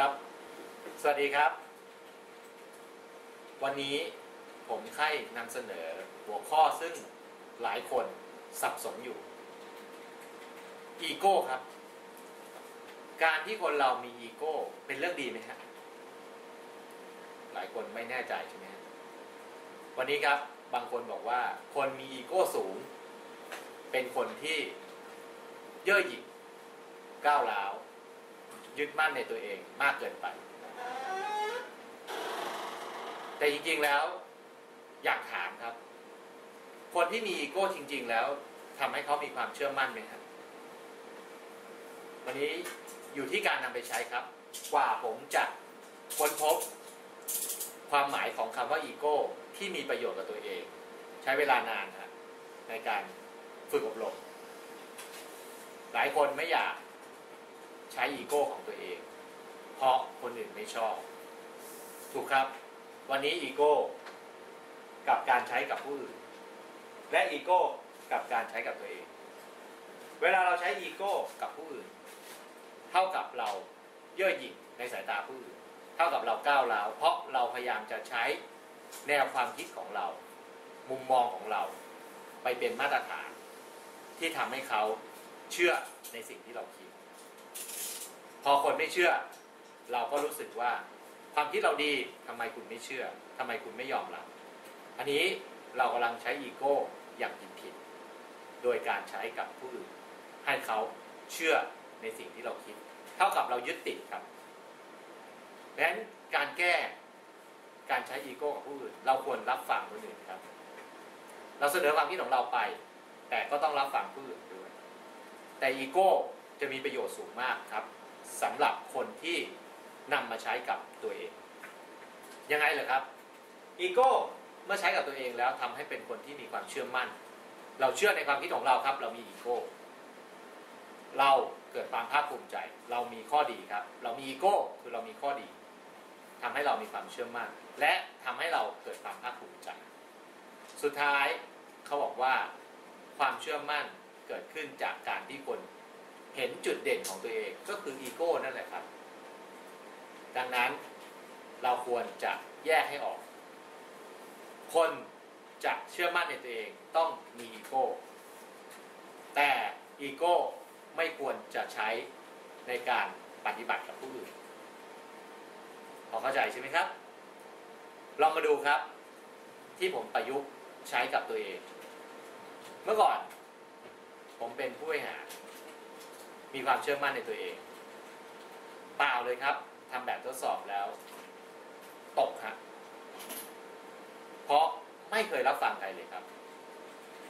ครับ สวัสดีครับ วันนี้ผมใคร่นำเสนอหัวข้อซึ่งหลายคนสับสนอยู่ อีโก้ครับ การที่คนเรามีอีโก้เป็นเรื่องดีไหมฮะหลายคนไม่แน่ใจใช่ไหมวันนี้ครับบางคนบอกว่าคนมีอีโก้สูง เป็นคนที่เย่อหยิ่งก้าวร้าว ยึดมั่นในตัวเองมากเกินไป แต่จริงๆแล้วอยากถามครับ คนที่มีอีโก้จริง ๆ แล้วทำให้เขามีความเชื่อมั่นไหมครับวันนี้อยู่ที่การนำไปใช้ครับ กว่าผมจะค้นพบความหมายของคำว่าอีโก้ที่มีประโยชน์กับตัวเอง ใช้เวลานานครับในการฝึกอบรม หลายคนไม่อยาก ใช้อีโก้ของตัวเอง เพราะคนอื่นไม่ชอบ ถูกครับ วันนี้อีโก้กับการใช้กับผู้อื่น และอีโก้กับการใช้กับตัวเอง เวลาเราใช้อีโก้กับผู้อื่น เท่ากับเราเย่อหยิ่งในสายตาผู้อื่น เท่ากับเราก้าวร้าวเพราะเราพยายามจะใช้แนวความคิดของเรา มุมมองของเรา ไปเป็นมาตรฐาน ที่ทำให้เขาเชื่อในสิ่งที่เราคิด พอคนไม่เชื่อ เราก็รู้สึกว่า ความคิดเราดีทำไมคุณไม่เชื่อทำไมคุณไม่ยอมรับ อันนี้เรากำลังใช้อีโก้อย่างผิดผิดๆโดยการใช้กับผู้อื่น ให้เขาเชื่อในสิ่งที่เราคิด เท่ากับเรายึดติดครับดังนั้นการแก้การใช้อีโก้กับผู้อื่น เราควรรับฟังคนอื่นครับ เราเสนอความคิดของเราไป แต่ก็ต้องรับฟังผู้อื่นด้วย แต่อีโก้จะมีประโยชน์สูงมากครับ สำหรับคนที่นำมาใช้กับตัวเอง ยังไงเหรอครับอีโก้เมื่อใช้กับตัวเองแล้วทำให้เป็นคนที่มีความเชื่อมั่น เราเชื่อในความคิดของเราครับ เรามีอีโก้เราเกิดความภาคภูมิใจ เรามีข้อดีครับ เรามีอีโก้คือเรามีข้อดีทำให้เรามีความเชื่อมั่น และทำให้เราเกิดความภาคภูมิใจ สุดท้ายเขาบอกว่าความเชื่อมั่นเกิดขึ้นจากการที่คน เห็นจุดเด่นของตัวเองก็คืออีโก้นั่นแหละครับ ดังนั้นเราควรจะแยกให้ออก คนจะเชื่อมั่นในตัวเองต้องมีอีโก้ แต่อีโก้ไม่ควรจะใช้ในการปฏิบัติกับผู้อื่นพอเข้าใจใช่ไหมครับ ลองมาดูครับ ที่ผมประยุกต์ใช้กับตัวเอง เมื่อก่อน ผมเป็นผู้บริหาร มีความเชื่อมั่นในตัวเอง เปล่าเลยครับทำแบบทดสอบแล้ว ตกฮะเพราะไม่เคยรับฟังใครเลยครับ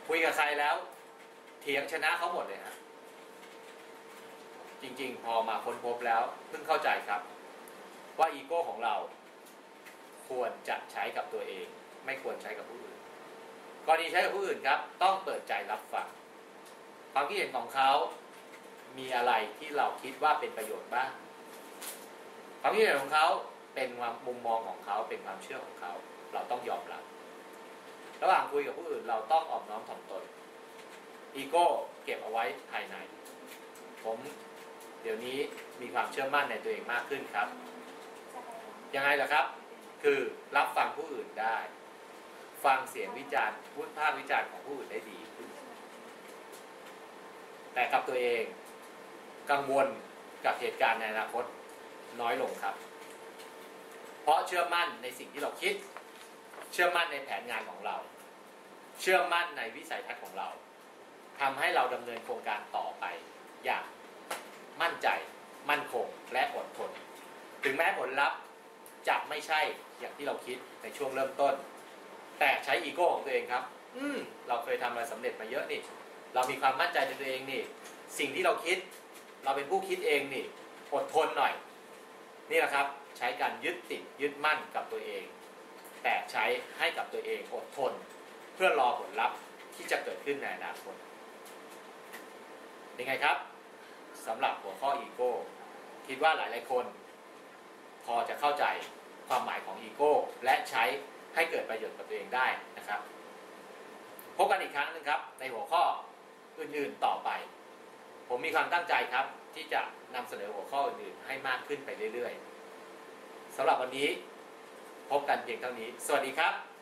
คุยกับใครแล้ว เถียงชนะเขาหมดเลยฮะจริง ๆ พอมาค้นพบแล้วเพิ่งเข้าใจครับ ว่าอีโก้ของเราควรจะใช้กับตัวเอง ไม่ควรใช้กับผู้อื่นกรณีใช้กับผู้อื่นครับ ต้องเปิดใจรับฟังความคิดเห็นของเขา มีอะไรที่เราคิดว่าเป็นประโยชน์บ้างความคิดเห็นของเขาเป็นความมุมมองของเขาเป็นความเชื่อของเขา เราต้องยอมรับ ระหว่างคุยกับผู้อื่นเราต้องออมน้อมถ่อมตนอีโก้เก็บเอาไว้ภายใน ผมเดี๋ยวนี้มีความเชื่อมั่นในตัวเองมากขึ้นครับ ยังไงล่ะครับ คือรับฟังผู้อื่นได้ ฟังเสียงวิจารณ์พูดภาควิจารณ์ของผู้อื่นได้ดีขึ้นแต่กับตัวเอง กังวลกับเหตุการณ์ในอนาคตน้อยลงครับ เพราะเชื่อมั่นในสิ่งที่เราคิด เชื่อมั่นในแผนงานของเรา เชื่อมั่นในวิสัยทัศน์ของเราทำให้เราดำเนินโครงการต่อไปอย่างมั่นใจ มั่นคงและอดทน ถึงแม้ผลลัพธ์จะไม่ใช่อย่างที่เราคิดในช่วงเริ่มต้น แต่ใช้อีโก้ของตัวเองครับ อืมเราเคยทำอะไรสำเร็จมาเยอะนี่ เรามีความมั่นใจในตัวเองนี่ สิ่งที่เราคิด เราเป็นผู้คิดเองนี่อดทนหน่อย นี่แหละครับใช้การยึดติดยึดมั่นกับตัวเอง แต่ใช้ให้กับตัวเองอดทน เพื่อรอผลลัพธ์ที่จะเกิดขึ้นในอนาคตเป็นไงครับสำหรับหัวข้ออีโก้คิดว่าหลายๆคน พอจะเข้าใจความหมายของอีโก้และใช้ให้เกิดประโยชน์กับตัวเองได้นะครับ พบกันอีกครั้งหนึงครับ ในหัวข้ออื่นๆต่อไป ผมมีความตั้งใจครับที่จะนำเสนอหัวข้ออื่นๆให้มากขึ้นไปเรื่อยๆสำหรับวันนี้พบกันเพียงเท่านี้ สวัสดีครับ